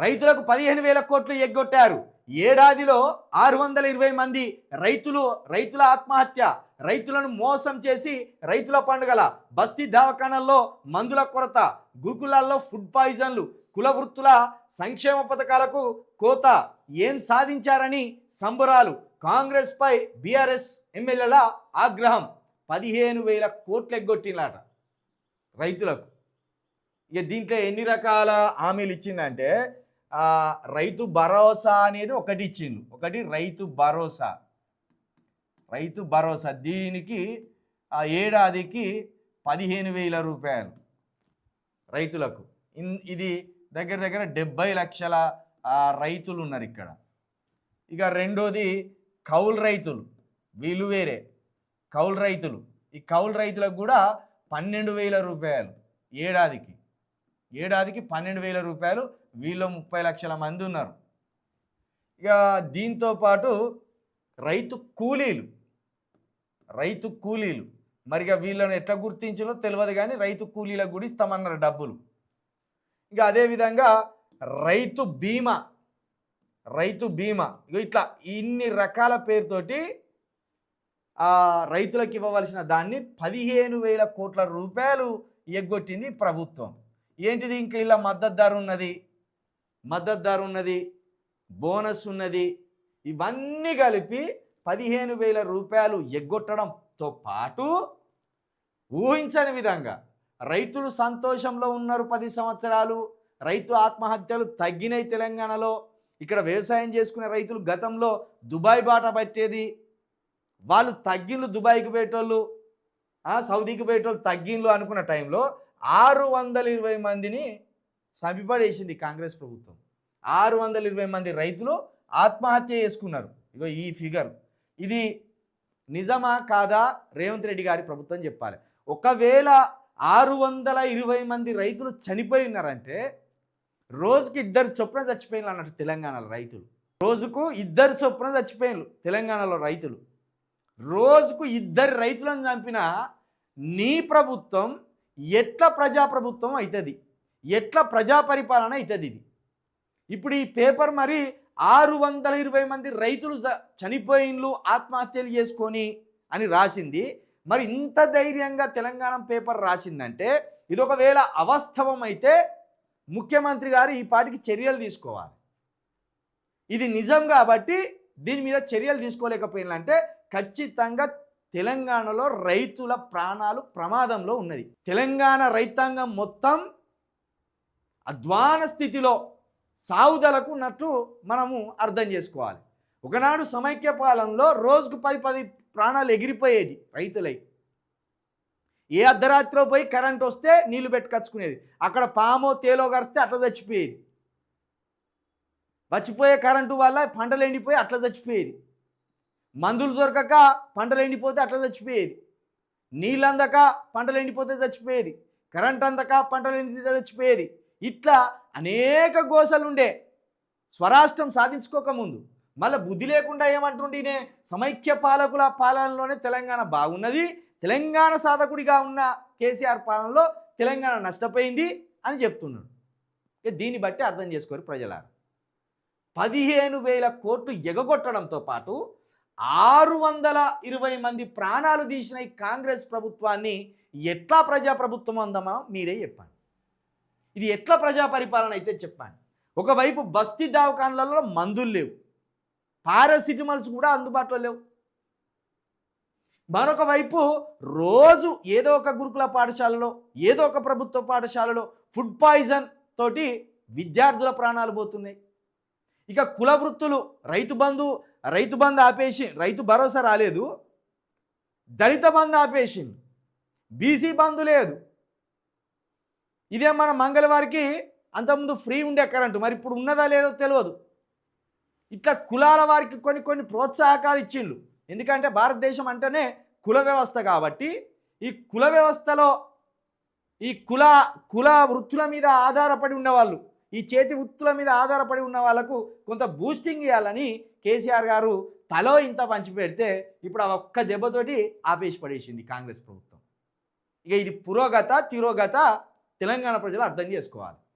రైతులకు పదిహేను వేల కోట్లు ఎగ్గొట్టారు. ఏడాదిలో ఆరు వందల ఇరవై మంది రైతులు రైతుల ఆత్మహత్య రైతులను మోసం చేసి రైతుల పండుగల బస్తీ దవాఖానల్లో మందుల కొరత గురుకులాల్లో ఫుడ్ పాయిజన్లు కుల వృత్తుల సంక్షేమ పథకాలకు కోత ఏం సాధించారని సంబరాలు కాంగ్రెస్పై బీఆర్ఎస్ ఎమ్మెల్యేల ఆగ్రహం. పదిహేను వేల కోట్లు ఎగ్గొట్టినాట రైతులకు. ఇక దీంట్లో ఎన్ని రకాల హామీలు ఇచ్చిందంటే రైతు భరోసా అనేది ఒకటి ఇచ్చిండు. ఒకటి రైతు భరోసా. రైతు భరోసా. దీనికి ఆ ఏడాదికి పదిహేను వేల రూపాయలు రైతులకు. ఇన్ ఇది దగ్గర దగ్గర డెబ్బై లక్షల రైతులు ఉన్నారు ఇక్కడ. ఇక రెండోది కౌలు రైతులు. వీళ్ళు వేరే. కౌలు రైతులు. ఈ కౌలు రైతులకు కూడా పన్నెండు వేల రూపాయలు ఏడాదికి. ఏడాదికి పన్నెండు వేల రూపాయలు వీళ్ళు ముప్పై లక్షల మంది ఉన్నారు. ఇక దీంతో పాటు రైతు కూలీలు రైతు కూలీలు. మరి ఇక ఎట్లా గుర్తించాలో తెలియదు కానీ రైతు కూలీలకు కూడా ఇస్తామన్నారు డబ్బులు. ఇక అదేవిధంగా రైతు బీమా రైతు బీమా. ఇట్లా ఇన్ని రకాల పేరుతోటి రైతులకు ఇవ్వవలసిన దాన్ని పదిహేను వేల కోట్ల రూపాయలు ఎగ్గొట్టింది ప్రభుత్వం. ఏంటిది ఇంకా ఇలా మద్దతు ధర ఉన్నది మద్దతు ఉన్నది బోనస్ ఉన్నది ఇవన్నీ కలిపి పదిహేను వేల రూపాయలు ఎగ్గొట్టడంతో పాటు ఊహించని విధంగా రైతులు సంతోషంలో ఉన్నారు పది సంవత్సరాలు. రైతు ఆత్మహత్యలు తగ్గినాయి తెలంగాణలో. ఇక్కడ వ్యవసాయం చేసుకునే రైతులు గతంలో దుబాయ్ బాట పట్టేది. వాళ్ళు తగ్గిళ్ళు దుబాయ్కి పోయేటోళ్ళు సౌదీకి పోయేటోళ్ళు తగ్గిళ్ళు అనుకున్న టైంలో ఆరు వందల ఇరవై మందిని చంపిపడేసింది కాంగ్రెస్ ప్రభుత్వం. ఆరు వందల ఇరవై మంది రైతులు ఆత్మహత్య చేసుకున్నారు. ఇగో ఈ ఫిగర్. ఇది నిజమా కాదా? రేవంత్ రెడ్డి గారి ప్రభుత్వం చెప్పాలి. ఒకవేళ ఆరు వందల ఇరవై మంది రైతులు చనిపోయి ఉన్నారంటే రోజుకి ఇద్దరు చొప్పున చచ్చిపోయిన అన్నట్టు తెలంగాణలో రైతులు. రోజుకు ఇద్దరు చొప్పున చచ్చిపోయినారు తెలంగాణలో రైతులు. రోజుకు ఇద్దరు రైతులను చంపిన నీ ప్రభుత్వం ఎట్ల ప్రజాప్రభుత్వం అవుతుంది ఎట్లా ప్రజా పరిపాలన అవుతుంది ఇది? ఇప్పుడు ఈ పేపర్ మరి ఆరు వందల ఇరవై మంది రైతులు చ- చనిపోయిన్లు ఆత్మహత్యలు చేసుకొని అని రాసింది. మరి ఇంత ధైర్యంగా తెలంగాణ పేపర్ రాసిందంటే ఇది ఒకవేళ అవస్తవం అయితే ముఖ్యమంత్రి గారు ఈ పాటికి చర్యలు తీసుకోవాలి. ఇది నిజం కాబట్టి దీని మీద చర్యలు తీసుకోలేకపోయినంటే ఖచ్చితంగా తెలంగాణలో రైతుల ప్రాణాలు ప్రమాదంలో ఉన్నది. తెలంగాణ రైతాంగం మొత్తం అధ్వాన స్థితిలో సాగుదలకు ఉన్నట్టు మనము అర్థం చేసుకోవాలి. ఒకనాడు సమైక్య పాలనలో రోజుకు పది పది ప్రాణాలు ఎగిరిపోయేది రైతులై. ఏ అర్ధరాత్రిలో పోయి కరెంట్ వస్తే నీళ్ళు పెట్టుకొచ్చుకునేది. అక్కడ పామో తేలో కరిస్తే అట్లా చచ్చిపోయేది. చచ్చిపోయే కరెంటు వల్ల పంటలు ఎండిపోయి అట్లా చచ్చిపోయేది. మందులు దొరకక పంటలు ఎండిపోతే అట్లా చచ్చిపోయేది. నీళ్ళు అందక పంటలు ఎండిపోతే చచ్చిపోయేది. కరెంట్ అందక పంటలు ఎండితే చచ్చిపోయేది. ఇట్లా అనేక గోసలు ఉండే స్వరాష్ట్రం సాధించుకోకముందు మళ్ళీ బుద్ధి లేకుండా ఏమంటుండీనే? సమైక్య పాలకుల పాలనలోనే తెలంగాణ బాగున్నది. తెలంగాణ సాధకుడిగా ఉన్న కేసీఆర్ పాలనలో తెలంగాణ నష్టపోయింది అని చెప్తున్నాడు. ఇక దీన్ని బట్టి అర్థం చేసుకోరు ప్రజలారు. పదిహేను వేల కోట్లు ఎగగొట్టడంతో పాటు ఆరు వందల ఇరవై మంది ప్రాణాలు తీసిన ఈ కాంగ్రెస్ ప్రభుత్వాన్ని ఎట్లా ప్రజా ప్రభుత్వం అందామో మీరే చెప్పండి. ఇది ఎట్లా ప్రజా పరిపాలన అయితే చెప్పండి ఒకవైపు బస్తీ దావకాన్లలో మందులు లేవు. పారాసిటమాల్స్ కూడా అందుబాటులో లేవు. మరొక వైపు రోజు ఏదో ఒక గురుకుల పాఠశాలలో ఏదో ఒక ప్రభుత్వ పాఠశాలలో ఫుడ్ పాయిజన్ తోటి విద్యార్థుల ప్రాణాలు పోతున్నాయి. ఇక కుల వృత్తులు రైతు బంధు రైతు బంధు ఆపేసి రైతు భరోసా రాలేదు. దళిత బంధు ఆపేసింది. బీసీ బంధు లేదు. ఇదే మన మంగళవారికి అంతకుముందు ఫ్రీ ఉండే కరెంటు మరి ఇప్పుడు ఉన్నదా లేదో తెలియదు. ఇట్లా కులాల వారికి కొన్ని కొన్ని ప్రోత్సాహకాలు ఇచ్చిండు ఎందుకంటే భారతదేశం అంటేనే కుల వ్యవస్థ కాబట్టి ఈ కుల వ్యవస్థలో ఈ కుల కుల వృత్తుల మీద ఆధారపడి ఉన్నవాళ్ళు ఈ చేతి వృత్తుల మీద ఆధారపడి ఉన్న వాళ్ళకు కొంత బూస్టింగ్ ఇవ్వాలని కేసీఆర్ గారు తలో ఇంత పంచిపెడితే ఇప్పుడు ఆ ఒక్క దెబ్బతోటి ఆపేసి పడేసింది కాంగ్రెస్ ప్రభుత్వం. ఇక ఇది పురోగత తిరోగత తెలంగాణ ప్రజలు అర్థం చేసుకోవాలి.